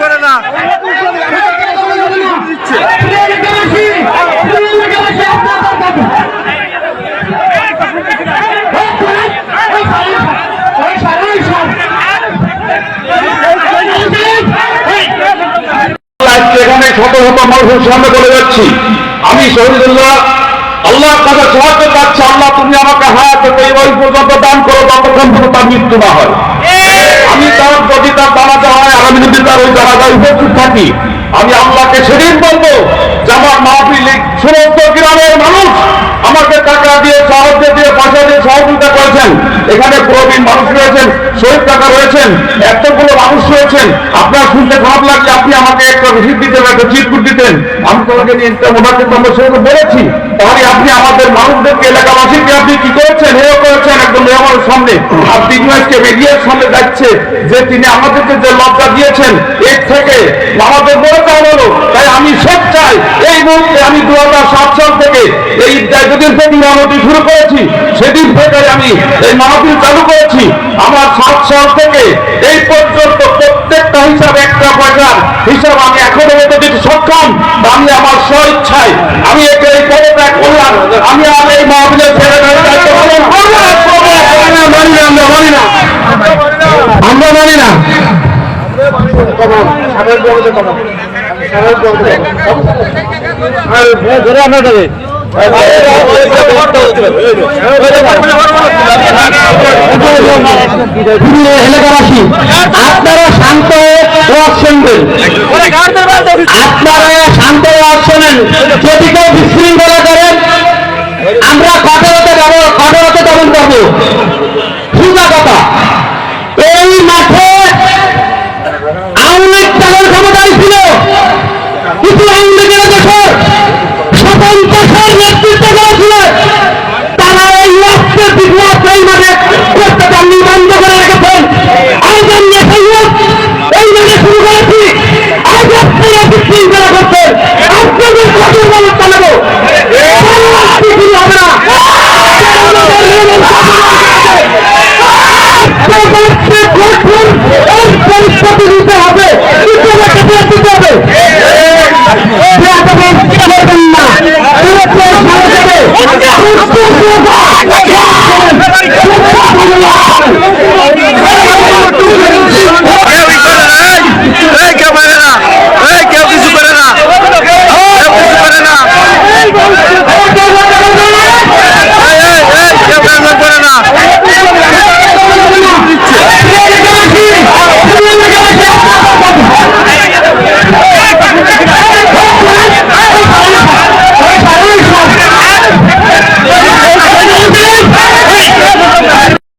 করে না এখানে শত শত মানুষের সামনে বলে যাচ্ছি। আমি শহীদুল্লাহ আল্লাহর কাছে সাহায্য চাচ্ছি, আল্লাহ, তুমি আমাকে হায়াত ওই পর্যন্ত দান করো ততক্ষণ পর্যন্ত তার মৃত্যু না হয়। আমি তার যদি তার জানাজা হয় আমি যদি তার ওই জানাজায় উপস্থিত থাকি, আমি আল্লাহকে সেদিন বলব যে আমার মাহফিল সমস্ত গ্রামের মানুষ আমাকে টাকা দিয়ে, সাহায্য দিয়ে, পয়সা দিয়ে সহযোগিতা করেছেন। এখানে প্রবীণ মানুষ রয়েছেন। শহীদ টাকা রয়েছেন এতগুলো মানুষ রয়েছেন। আপনার শুনতে খারাপ লাগলে আপনি আমাকে একটা রসিদ দিতেন, একটা চিরকুট দিতেন। আমি তোমাকে নিয়ে ওনাকে তোমার সঙ্গে বলেছি। তাহলে আপনি আমাদের মানুষদেরকে, এলাকাবাসীকে আপনি কি করেছেন? হেয় করেছেন একদম আমার সামনে। আর তিনি আজকে মিডিয়ার সামনে যাচ্ছে যে তিনি আমাদেরকে যে লজ্জা দিয়েছেন, এর থেকে আমাদের বড় কারণ হলো, তাই আমি সব চাই, এই মুহূর্তে আমি দু হাজার সাত সাল থেকে এই যেদিন থেকে মানবী শুরু করেছি। সেদিন থেকে আমি এই মানবী চালু করেছি। আমার সাত সাল থেকে এই পর্যন্ত প্রত্যেকটা হিসাব একটা পয়সার হিসাব আমি এখনও দিতে সক্ষম আমি আমার স্ব ইচ্ছায় আমি একে এই পদত্যাগ করলাম। আমি আর এই না, মানি আমরা মানি না। আমরা মানি না। এলাকাবাসী আপনারা শান্ত ওয়াজ শুনবেন আপনারা শান্ত শোনেন যদি কেউ